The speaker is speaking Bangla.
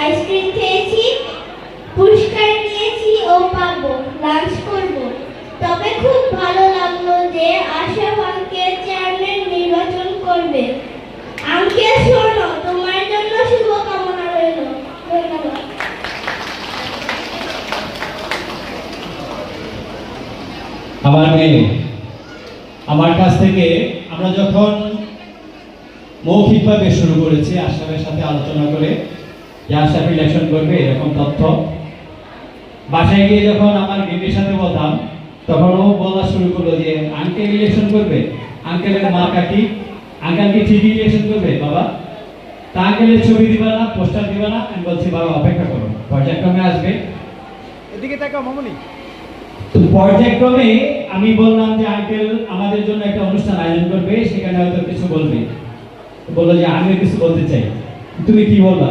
আইসক্রিম খেয়েছি, পুরস্কার নিয়েছি ও পাবো লাঞ্চ করব। তবে খুব ভালো লাগল যে আশা ভাঙকে চেয়ারম্যান নির্বাচন করবে। আমাকে শোনো, তোমার জন্য শুভকামনা রইল। ধন্যবাদ। আমার মেয়ে, আমার কাছ থেকে আমরা যখন মৌখিকভাবে শুরু করেছি আসামের সাথে আলোচনা করে যে আশরাফ ইলেকশন করবে এরকম তথ্য। বাসায় গিয়ে যখন আমার সাথে বলতাম তখন ও বলা শুরু করল যে আঙ্কেল ইলেকশন করবে। আঙ্কেলের মা কাকি আঙ্কেল কি ঠিকই ইলেকশন করবে বাবা? তা আঙ্কেলের ছবি দিবা না পোস্টার দিবা না? আমি বলছি বাবা অপেক্ষা করো পর্যায়ক্রমে আসবে। এদিকে তাকাও মামুনি। পর্যায়ক্রমে আমি বললাম যে আঙ্কেল আমাদের জন্য একটা অনুষ্ঠান আয়োজন করবে সেখানে হয়তো কিছু বলবে। বলল যে আমিও কিছু বলতে চাই। তুমি কি বলবা?